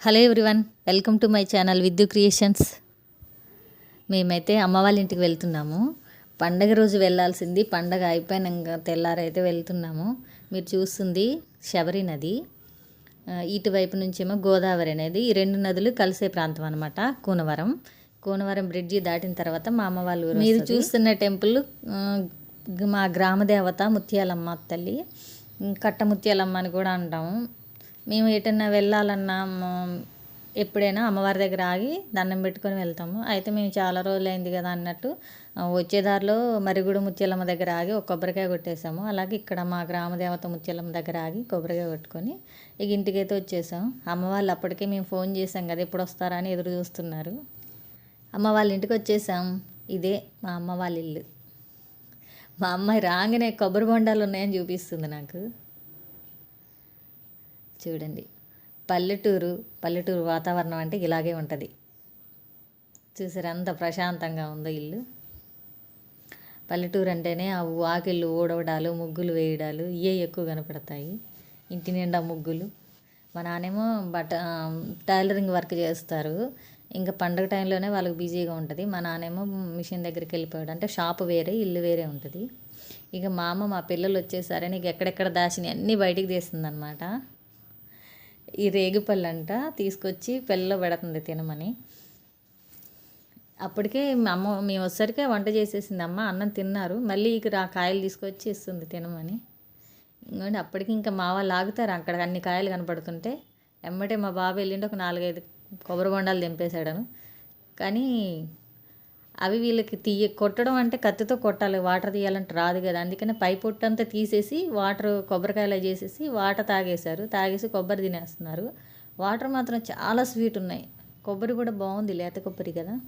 Hello everyone welcome to my channel Vidyu creations. మేమైతే అమ్మ వాళ్ళ ఇంటికి వెళ్తున్నాము. పండగ రోజు వెళ్ళాల్సింది పండగ అయిపోయినాక తెల్లారైతే వెళ్తున్నాము. మీరు చూస్తుంది శబరి నది. ఇటువైపు నుంచేమో గోదావరి అనేది. ఈ రెండు నదులు కలిసే ప్రాంతం అనమాట కూనవరం. కూనవరం బ్రిడ్జి దాటిన తర్వాత మా అమ్మ వాళ్ళ మీరు చూస్తున్న టెంపుల్ మా గ్రామ దేవత ముత్యాలమ్మ తల్లి. ఉమ్, కట్ట ముత్యాలమ్మ అని కూడా అంటాము. మేము ఎటన్నా వెళ్ళాలన్నా ఎప్పుడైనా అమ్మవారి దగ్గర ఆగి దండం పెట్టుకొని వెళ్తాము. అయితే మేము చాలా రోజులైంది కదా అన్నట్టు వచ్చేదారిలో వచ్చే దారిలో మరిగూడ ముత్యాలమ్మ దగ్గర ఆగి ఒక కొబ్బరికాయ కొట్టేసాము. అలాగే ఇక్కడ మా గ్రామ దేవత ముత్యాలమ్మ దగ్గర ఆగి కొబ్బరికాయ కొట్టుకొని ఇక ఇంటికైతే వచ్చేసాం. అమ్మ వాళ్ళు అప్పటికే మేము ఫోన్ చేసాం కదా ఎప్పుడు వస్తారా అని ఎదురు చూస్తున్నారు. అమ్మ వాళ్ళ ఇంటికి వచ్చేసాం. ఇదే మా అమ్మ వాళ్ళ ఇల్లు. మా అమ్మాయి రాగానే కొబ్బరి బొండాలు ఉన్నాయని చూపిస్తుంది నాకు. చూడండి. పల్లెటూరు పల్లెటూరు వాతావరణం అంటే ఇలాగే ఉంటుంది. చూసారు అంత ప్రశాంతంగా ఉందో ఇల్లు. పల్లెటూరు అంటేనే ఆ వాకిళ్ళు ఊడవడాలు ముగ్గులు వేయడాలు ఇవే ఎక్కువ కనపడతాయి. ఇంటి నిండా ముగ్గులు. మా నాన్నేమో బట్ట టైలరింగ్ వర్క్ చేస్తారు. ఇంకా పండగ టైంలోనే వాళ్ళకి బిజీగా ఉంటుంది. మా నాన్నేమో మిషన్ దగ్గరికి వెళ్ళిపోయాడు. అంటే షాప్ వేరే ఇల్లు వేరే ఉంటుంది. ఇక మా అమ్మ మా పిల్లలు వచ్చేసారని ఇక ఎక్కడెక్కడ దాచిని అన్నీ బయటికి తీస్తుందన్నమాట. ఈ రేగిపళ్ళు అంట తీసుకొచ్చి పిల్లలో పెడుతుంది తినమని. అప్పటికే మా అమ్మ మేము వచ్చేసరికి వంట చేసేసింది అమ్మ అన్నం తిన్నారు. మళ్ళీ ఇక ఆ కాయలు తీసుకొచ్చి ఇస్తుంది తినమని. ఇంకోండి అప్పటికి ఇంకా మా వాళ్ళు ఆగుతారు అక్కడ అన్ని కాయలు కనపడుతుంటే. ఎమ్మటే మా బాబు వెళ్ళిండి ఒక నాలుగైదు కొబ్బరి బొండాలు దింపేశాడను కానీ అవి వీళ్ళకి తీయ కొట్టడం అంటే కత్తితో కొట్టాలి. వాటర్ తీయాలంటే రాదు కదా. అందుకని పై పొట్టు అంతా తీసేసి వాటర్ కొబ్బరికాయలు చేసేసి వాటర్ తాగేశారు. తాగేసి కొబ్బరి తినేస్తున్నారు. వాటర్ మాత్రం చాలా స్వీట్ ఉన్నాయి. కొబ్బరి కూడా బాగుంది. లేత కొబ్బరి కదా.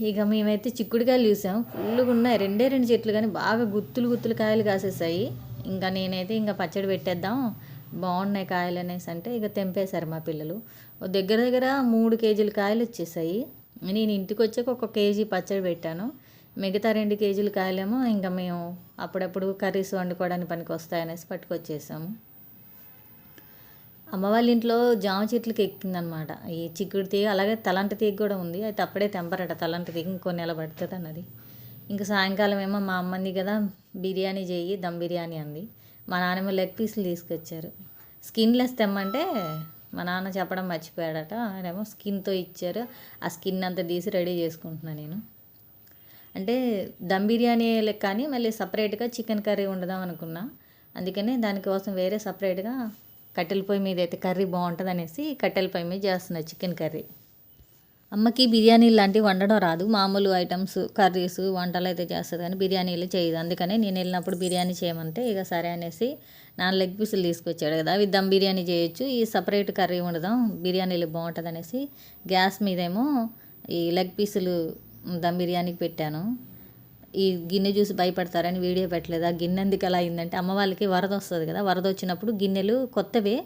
ఇక మేమైతే చిక్కుడుకాయలు చూసాం. ఫుల్గా ఉన్నాయి. రెండే రెండు చెట్లు కానీ బాగా గుత్తులు గుత్తులు కాయలు కాసేసాయి. ఇంకా నేనైతే ఇంకా పచ్చడి పెట్టేద్దాం. బాగున్నాయి కాయలు అనేసి అంటే ఇక తెంపేశారు మా పిల్లలు. దగ్గర దగ్గర మూడు కేజీల కాయలు వచ్చేసాయి. నేను ఇంటికి వచ్చాక ఒక కేజీ పచ్చడి పెట్టాను. మిగతా రెండు కేజీలు కాయలేమో ఇంకా మేము అప్పుడప్పుడు కర్రీస్ వండుకోవడానికి పనికి వస్తాయనేసి పట్టుకొచ్చేసాము. అమ్మ వాళ్ళ ఇంట్లో జామ చెట్లకి ఎక్కిందనమాట ఈ చిక్కుడు తీగ అలాగే తలంటి తీగ కూడా ఉంది. అయితే అప్పుడే తెంపరట తలంట తీగ ఇంకో నెల పడుతుంది అన్నది ఇంకా సాయంకాలం ఏమో మా అమ్మంది కదా బిర్యానీ చేయి దమ్ బిర్యానీ అంది. మా నాన్నమ్మ లెగ్ పీసులు తీసుకొచ్చారు. స్కిన్లెస్ తెమ్మంటే మా నాన్న చెప్పడం మర్చిపోయాడట. ఆయనేమో స్కిన్తో ఇచ్చారు. ఆ స్కిన్ అంతా తీసి రెడీ చేసుకుంటున్నాను నేను. అంటే దమ్ బిర్యానీ కానీ మళ్ళీ సపరేట్గా చికెన్ కర్రీ వండుదాం అనుకున్నా. అందుకనే దానికోసం వేరే సపరేట్గా కట్టెల పొయ్యి మీద అయితే కర్రీ బాగుంటుంది అనేసి కట్టెల పొయ్యి మీద చేస్తున్నా చికెన్ కర్రీ. అమ్మకి బిర్యానీలు లాంటివి వండడం రాదు. మామూలు ఐటమ్స్ కర్రీస్ వంటలు అయితే చేస్తుంది కానీ బిర్యానీలు చేయదు. అందుకనే నేను వెళ్ళినప్పుడు బిర్యానీ చేయమంటే ఇక సరే అనేసి నాన్న లెగ్ పీసులు తీసుకొచ్చాడు కదా అవి దమ్ బిర్యానీ చేయొచ్చు. ఈ సపరేట్ కర్రీ వండుదాం బిర్యానీలు బాగుంటుంది అనేసి గ్యాస్ మీదేమో ఈ లెగ్ పీసులు దమ్ బిర్యానీకి పెట్టాను. ఈ గిన్నె చూసి భయపడతారని వీడియో పెట్టలేదు. ఆ గిన్నె ఎందుకు అలా అయిందంటే అమ్మ వాళ్ళకి వరద వస్తుంది కదా వరద వచ్చినప్పుడు గిన్నెలు కొత్తవే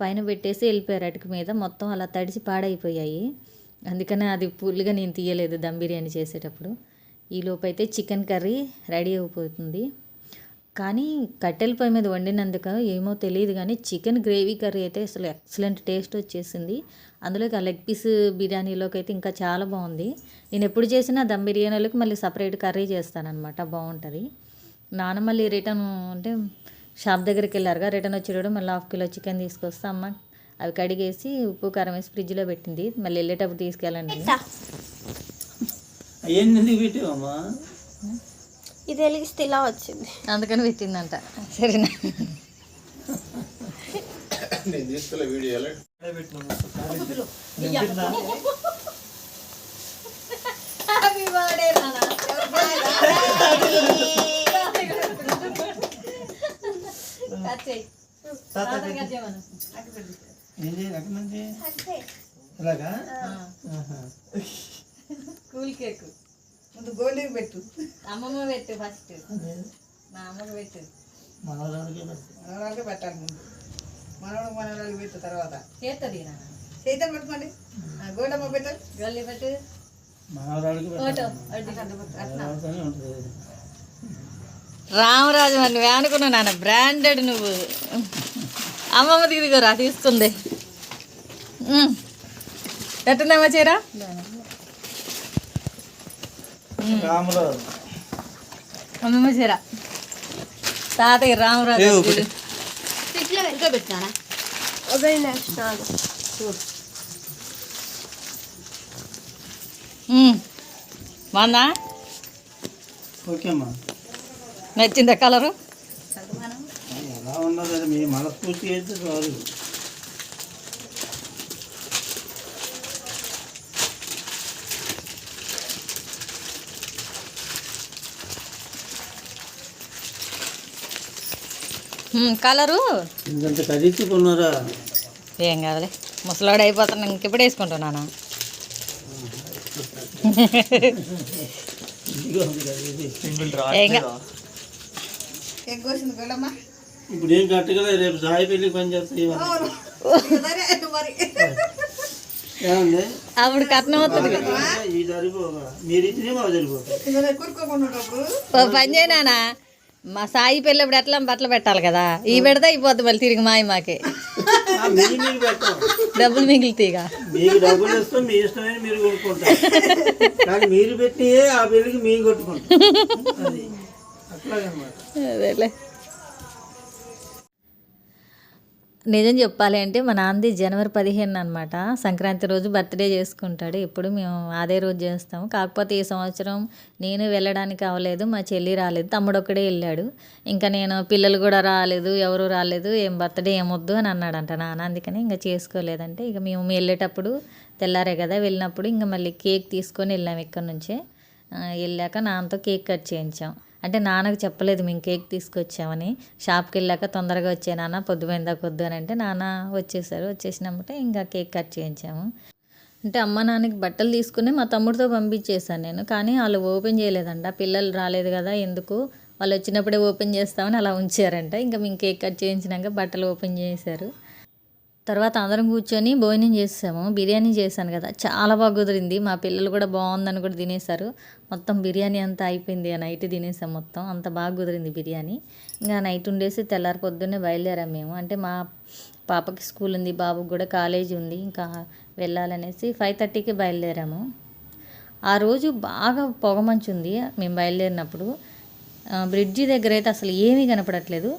పైన పెట్టేసి వెళ్ళిపోయారు అటుకు మీద. మొత్తం అలా తడిసి పాడైపోయాయి. అందుకనే అది ఫుల్గా నేను తీయలేదు దమ్ బిర్యానీ చేసేటప్పుడు. ఈ అయితే చికెన్ కర్రీ రెడీ అయిపోతుంది. కానీ కట్టెల పొయ్యి మీద వండినందుకు ఏమో తెలియదు కానీ చికెన్ గ్రేవీ కర్రీ అయితే అసలు ఎక్సలెంట్ టేస్ట్ వచ్చేసింది. అందులోకి ఆ లెగ్ పీస్ బిర్యానీలోకి అయితే ఇంకా చాలా బాగుంది. నేను ఎప్పుడు చేసినా దమ్ బిర్యానీలోకి మళ్ళీ సపరేట్ కర్రీ చేస్తానమాట బాగుంటుంది. నాన్న మళ్ళీ రిటర్న్ అంటే షాప్ దగ్గరికి వెళ్ళారుగా రిటర్న్ వచ్చేటప్పుడు మళ్ళీ హాఫ్ కిలో చికెన్ తీసుకొస్తా అమ్మ అవి కడిగేసి ఉప్పు కారం వేసి ఫ్రిడ్జ్లో పెట్టింది. మళ్ళీ వెళ్ళేటప్పుడు తీసుకెళ్ళండి ఇది వెలిగిస్తే ఇలా వచ్చింది. అందుకని పెట్టిందంట. సరేనా? నేను ఇలాగా. Cool cake. ముందు గోళీ పెట్టు. అమ్మమ్మ పెట్టు ఫస్ట్. మా అమ్మకు పెట్టు. మనవరాలకే పెట్టు. మనవాళ్ళకి పెట్టాలి ముందు. మనవాడు మనవాళ్ళకి పెట్టు తర్వాత. చేస్తుంది చేద్దాం పట్టుకోండి. ఆ గోడమ్మ పెట్టాలి గల్లి పెట్టు. మనవరాలకి ఫోటో. రామరాజు మరి నువ్వు అనుకున్నావు నాన్న. బ్రాండెడ్ నువ్వు. అమ్మమ్మ దిగురా తీసుకుంది మ్మ్. ఎట్టుందమ్మా చీర? అమ్మమ్మ చీర. తాతయ్య రామరాజు. ఫ్రిడ్జ్లో వెనుక పెట్టానా. బాగుందా? నచ్చిందా కలరు? ఎలా ఉన్నది అది మీ మనస్ఫూర్తి అయితే చాలు. కలరు? ఇంత ఖరీదు కొన్నారా ఏం కాదులే ముసలాడు అయిపోతాను ఇంకెప్పుడు వేసుకుంటున్నానా. కదా. ఏం కా- ఎగ్గోసింది గొల్లమ్మ ఇప్పుడు ఏం కట్టగలే రేపు సాయి పెళ్ళి పని చేస్తాయి ఏమండి? అప్పుడు కట్నం అవుతుంది ఈ సరిపోగా. మీరు ఇచ్చినే మాకు సరిపోతుంది. ఇందులో కూరుకోకుండా ఉన్నప్పుడు ఓ పని చేయనా మా సాయి పెళ్ళప్పుడు ఎట్లా బట్టలు పెట్టాలి కదా. ఈ పెడితే అయిపోద్ది మళ్ళీ తిరిగి మాయ మాకే పెట్టాం. డబ్బులు మిగిలితేగా మీకు డబ్బులు ఇస్తాం మీ ఇష్టమైన మీరు కొనుక్కుంటారు. కానీ మీరు పెట్టియే ఆ పెళ్ళికి మేము కొట్టుకుంటాం. అది. నిజం చెప్పాలి అంటే మా నాన్నది జనవరి పదిహేను అనమాట సంక్రాంతి రోజు బర్త్డే చేసుకుంటాడు. ఎప్పుడు మేము అదే రోజు చేస్తాము. కాకపోతే ఈ సంవత్సరం నేను వెళ్ళడానికి అవ్వలేదు మా చెల్లి రాలేదు తమ్ముడు ఒక్కడే వెళ్ళాడు. ఇంకా నేను పిల్లలు కూడా రాలేదు ఎవరు రాలేదు ఏం బర్త్డే ఏమొద్దు అని అన్నాడంట నాన్న. అందుకని ఇంకా చేసుకోలేదంటే ఇక మేము వెళ్ళేటప్పుడు తెల్లారే కదా వెళ్ళినప్పుడు ఇంకా మళ్ళీ కేక్ తీసుకొని వెళ్ళాము ఇక్కడ నుంచే. వెళ్ళాక నాన్నతో కేక్ కట్ చేయించాం. అంటే నాన్నకు చెప్పలేదు మేము కేక్ తీసుకొచ్చామని. షాప్కి వెళ్ళాక తొందరగా వచ్చే నాన్న పొద్దుపోయిందాక వద్దు అని అంటే నాన్న వచ్చేసారు. వచ్చేసినప్పుడే ఇంకా కేక్ కట్ చేయించాము. అంటే అమ్మ నాన్నకి బట్టలు తీసుకుని మా తమ్ముడితో పంపించేశాను నేను. కానీ వాళ్ళు ఓపెన్ చేయలేదంట. పిల్లలు రాలేదు కదా ఎందుకు? వాళ్ళు వచ్చినప్పుడే ఓపెన్ చేస్తామని అలా ఉంచారంట. ఇంకా మేము కేక్ కట్ చేయించినాక బట్టలు ఓపెన్ చేశారు. తర్వాత అందరం కూర్చొని భోజనం చేసాము బిర్యానీ చేశాను కదా. చాలా బాగా కుదిరింది. మా పిల్లలు కూడా బాగుందని కూడా తినేశారు. మొత్తం బిర్యానీ అంతా అయిపోయింది. ఆ నైట్ తినేసాం మొత్తం. అంత బాగా కుదిరింది బిర్యానీ. ఇంకా నైట్ ఉండేసి తెల్లారి పొద్దున్నే బయలుదేరాం మేము. అంటే మా పాపకి స్కూల్ ఉంది బాబుకి కూడా కాలేజీ ఉంది. ఇంకా వెళ్ళాలనేసి ఫైవ్ థర్టీకి బయలుదేరాము. ఆ రోజు బాగా పొగమంచు ఉంది మేము బయలుదేరినప్పుడు. బ్రిడ్జి దగ్గర అయితే అసలు ఏమీ కనపడట్లేదు.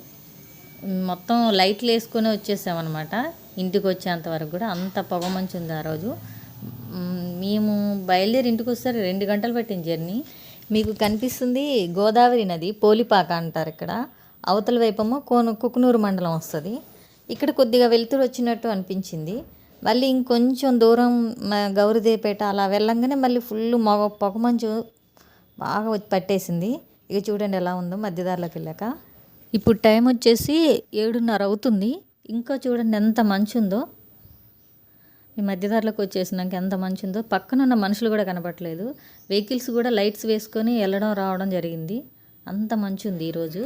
మొత్తం లైట్లు వేసుకొని వచ్చేసామన్నమాట. ఇంటికి వచ్చేంత వరకు కూడా అంత పొగమంచు ఉంది ఆ రోజు. మేము బయలుదేరి ఇంటికి వస్తారు రెండు గంటలు పట్టింది జర్నీ. మీకు కనిపిస్తుంది గోదావరి నది పోలిపాక అంటారు ఇక్కడ. అవతల వైపేమో కోను కుకునూరు మండలం వస్తుంది. ఇక్కడ కొద్దిగా వెలుతురు వచ్చినట్టు అనిపించింది. మళ్ళీ ఇంకొంచెం దూరం గౌరిదేపేట అలా వెళ్ళంగానే మళ్ళీ ఫుల్ మొగ పొగమంచు బాగా పట్టేసింది. ఇక చూడండి ఎలా ఉందో మధ్యదారిలోకి వెళ్ళాక. ఇప్పుడు టైం వచ్చేసి ఏడున్నర అవుతుంది. ఇంకా చూడండి ఎంత మంచు ఉందో ఈ మధ్యదారులకు వచ్చేసినాక ఎంత మంచి ఉందో పక్కన ఉన్న మనుషులు కూడా కనపట్లేదు వెహికల్స్ కూడా లైట్స్ వేసుకొని వెళ్ళడం రావడం జరిగింది. అంత మంచి ఉంది ఈరోజు.